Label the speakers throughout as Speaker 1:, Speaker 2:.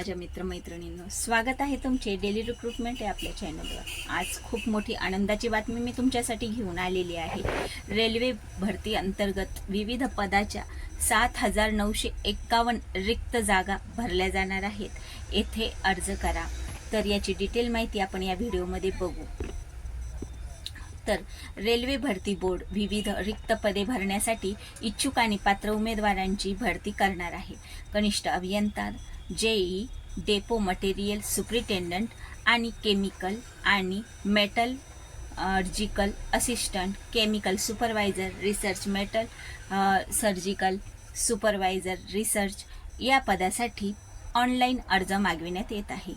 Speaker 1: माझ्या मित्रमैत्रिणींनो स्वागत आहे तुमचे डेली रिक्रुटमेंट आहे आपल्या चॅनलवर आज खूप मोठी आनंदाची बातमी मी तुमच्यासाठी घेऊन आलेली आहे. रेल्वे भरती अंतर्गत विविध पदाच्या सात हजार नऊशे एक्कावन्न रिक्त जागा भरल्या जाणार आहेत. येथे अर्ज करा. तर याची डिटेल माहिती आपण या व्हिडिओमध्ये बघू. तर रेल्वे भरती बोर्ड विविध रिक्त पदे भरण्यासाठी इच्छुक आणि पात्र उमेदवारांची भरती करणार आहे. कनिष्ठ अभियंता जेई डेपो मटेरियल सुप्रिटेंडंट आणि केमिकल आणि metallurgical assistant chemical supervisor research metallurgical supervisor research या पदासाठी ऑनलाईन अर्ज मागविण्यात येत आहे.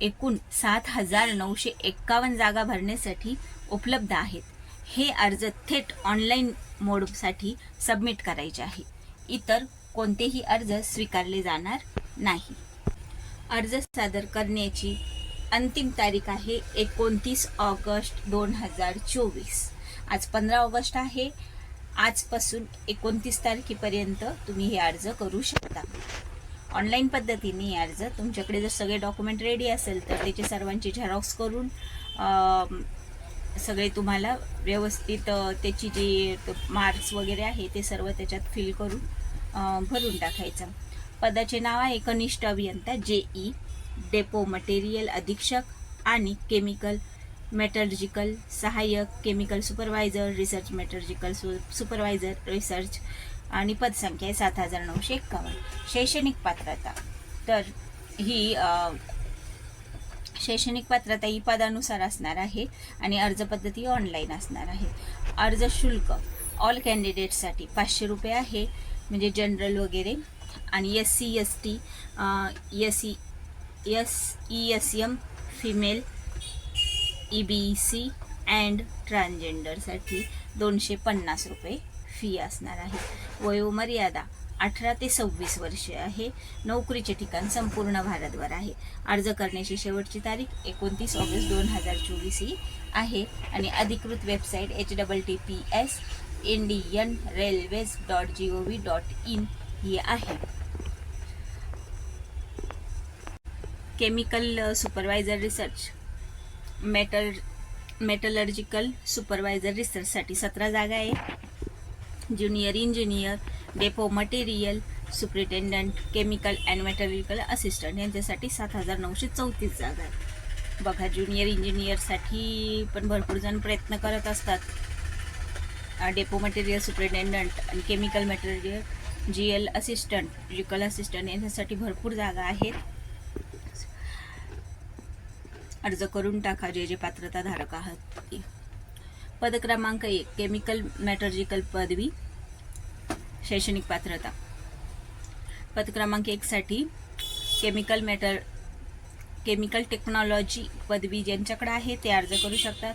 Speaker 1: एकूण सात हजार नऊशे एक्कावन्न जागा भरण्यासाठी उपलब्ध आहेत. हे अर्ज थेट ऑनलाईन मोडसाठी सबमिट करायचे आहे. इतर कोणतेही अर्ज स्वीकारले जाणार नाही. अर्ज सादर करण्याची अंतिम तारीख आहे एकोणतीस ऑगस्ट दोन हजार चोवीस. आज पंधरा ऑगस्ट आहे. आजपासून एकोणतीस तारखेपर्यंत तुम्ही हे अर्ज करू शकता. ऑनलाईन पद्धतीने अर्ज तुमच्याकडे जर सगळे डॉक्युमेंट रेडी असेल तर त्याचे सर्वांची झेरॉक्स करून सगळे तुम्हाला व्यवस्थित त्याची जी मार्क्स वगैरे आहे ते सर्व त्याच्यात फिल करून भरून टाकायचं. पदाचे नाव आहे कनिष्ठ अभियंता जे ई डेपो मटेरियल अधीक्षक आणि केमिकल मेटर्जिकल सहाय्यक केमिकल सुपरवायझर रिसर्च मेटर्जिकल सु सुपरवायझर रिसर्च आणि पदसंख्या आहे सात हजार नऊशे एक्कावन्न. शैक्षणिक पात्रता. तर ही शैक्षणिक पात्रता ही पदानुसार असणार आहे आणि अर्ज पद्धती ऑनलाईन असणार आहे. अर्ज शुल्क ऑल कॅन्डिडेटसाठी पाचशे रुपये आहे म्हणजे जनरल वगैरे. आणि S C S T S E S E S M female E B C and ट्रान्सजेंडरसाठी दोनशे पन्नास रुपये फी असणार आहे. वयोमर्यादा अठरा ते सव्वीस वर्षे आहे. नोकरीचे ठिकाण संपूर्ण भारतभर आहे. अर्ज करण्याची शेवटची तारीख एकोणतीस ऑगस्ट दोन हजार चोवीस ही आहे. आणि अधिकृत website H double T P S Indian Railways dot G O V dot in ही आहे. Chemical supervisor research metal metallurgical supervisor रिसर्चसाठी सतरा जागा आहे. Junior engineer depot material superintendent chemical and metallurgical assistant यांच्यासाठी सात हजार नऊशे चौतीस जागा आहेत. बघा ज्युनियर इंजिनियरसाठी पण भरपूर जण प्रयत्न करत असतात. डेपो मटेरियल सुप्रिटेंडंट आणि chemical material G L assistant physical assistant यांच्यासाठी भरपूर जागा आहेत. अर्ज करून टाका जे जे पात्रता धारक आहात. ते. पद क्रमांक एक केमिकल मॅटर्जिकल पदवी शैक्षणिक पात्रता. पद क्रमांक एकसाठी केमिकल मॅटर केमिकल टेक्नॉलॉजी पदवी ज्यांच्याकडे आहे ते अर्ज करू शकतात.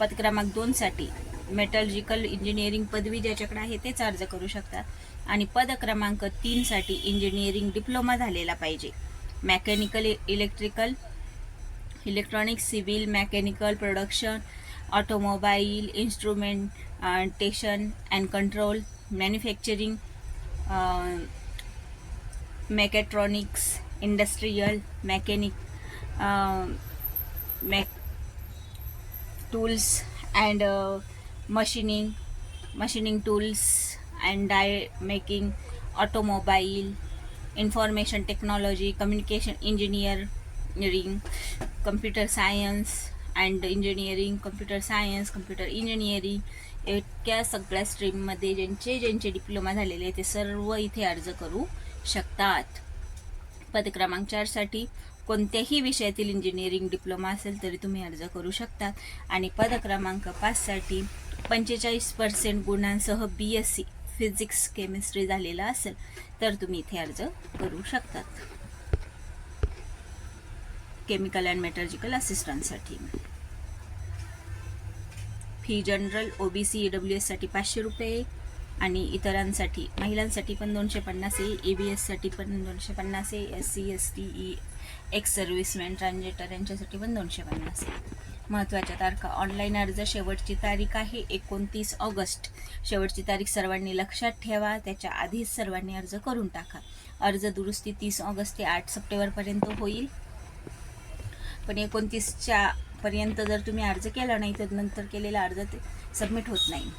Speaker 1: पद क्रमांक दोनसाठी मेटलजिकल इंजिनिअरिंग पदवी ज्याच्याकडे आहे तेच अर्ज करू शकतात. आणि पद क्रमांक तीनसाठी इंजिनिअरिंग डिप्लोमा झालेला पाहिजे. Mechanical electrical electronics civil mechanical production automobile, instrumentation and control, manufacturing, uh, mechatronics, industrial, mechanic, uh, tools and uh, machining, machining tools and die making, automobile, information technology, communication engineering, computer science, and engineering computer science computer engineering इतक्या सगळ्या स्ट्रीममध्ये ज्यांचे ज्यांचे diploma झालेले आहेत ते सर्व इथे अर्ज करू शकतात. पद क्रमांक चारसाठी कोणत्याही विषयातील इंजिनिअरिंग डिप्लोमा असेल तरी तुम्ही अर्ज करू शकतात. आणि पदक्रमांक पाचसाठी पंचेचाळीस पर्सेंट गुणांसह B S C physics chemistry झालेला असेल तर तुम्ही इथे अर्ज करू शकतात. केमिकल अँड मेटर्जिकल असिस्टंटसाठी. फी जनरल ओबीसी डब्ल्यू एससाठी पाचशे रुपये आणि इतरांसाठी महिलांसाठी पण दोनशे पन्नास आहे ए बी एससाठी पण दोनशे पन्नास आहे S C S T E ex serviceman transgender यांच्यासाठी पण दोनशे पन्नास आहे. महत्त्वाच्या तारखा ऑनलाईन अर्ज शेवटची तारीख आहे एकोणतीस ऑगस्ट. शेवटची तारीख सर्वांनी लक्षात ठेवा त्याच्या आधीच सर्वांनी अर्ज करून टाका. अर्ज दुरुस्ती तीस ऑगस्ट ते आठ सप्टेंबरपर्यंत होईल. पण एकोणतीसच्या पर्यंत जर तुम्ही अर्ज केला नाही तर नंतर केलेला अर्ज ते सबमिट होत नाही.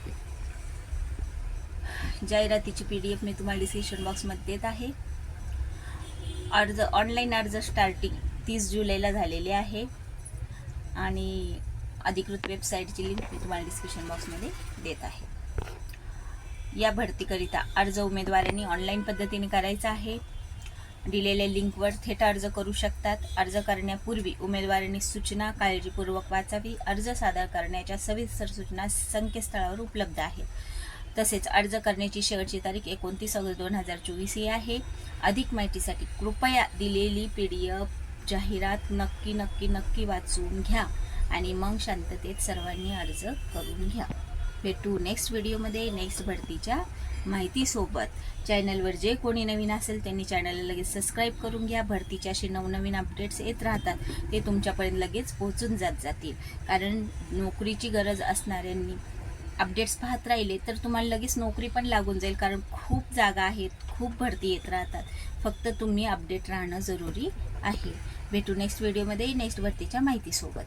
Speaker 1: जाहिरातीची पी डी एफ मी तुम्हाला डिस्क्रिप्शन बॉक्समध्ये देत आहे. अर्ज ऑनलाईन अर्ज स्टार्टिंग तीस जुलैला झालेले आहे. आणि अधिकृत वेबसाईटची लिंक मी तुम्हाला डिस्क्रिप्शन बॉक्समध्ये देत आहे. या भरतीकरिता अर्ज उमेदवारांनी ऑनलाईन पद्धतीने करायचा आहे. दिलेल्या लिंकवर थेट अर्ज करू शकतात. अर्ज करण्यापूर्वी उमेदवारांनी सूचना काळजीपूर्वक वाचावी. अर्ज सादर करण्याच्या सविस्तर सूचना संकेतस्थळावर उपलब्ध आहेत. तसेच अर्ज करण्याची शेवटची तारीख एकोणतीस ऑगस्ट दोन हजार चोवीस ही आहे. अधिक माहितीसाठी कृपया दिलेली पी डी एफ जाहिरात नक्की नक्की नक्की वाचून घ्या आणि मग शांततेत सर्वांनी अर्ज करून घ्या. भेटू नेक्स्ट व्हिडिओमध्ये नेक्स्ट भरतीच्या माहितीसोबत. चॅनलवर जे कोणी नवीन असेल त्यांनी चॅनलला लगेच सबस्क्राईब करून घ्या. भरतीच्या असे नवनवीन अपडेट्स येत राहतात ते तुमच्यापर्यंत लगेच पोहोचून जात जातील. कारण नोकरीची गरज असणाऱ्यांनी अपडेट्स पाहत राहिले तर तुम्हाला लगेच नोकरी पण लागून जाईल. कारण खूप जागा आहेत खूप भरती येत राहतात. फक्त तुम्ही अपडेट राहणं जरुरी आहे. भेटू नेक्स्ट व्हिडिओमध्ये नेक्स्ट भरतीच्या माहितीसोबत.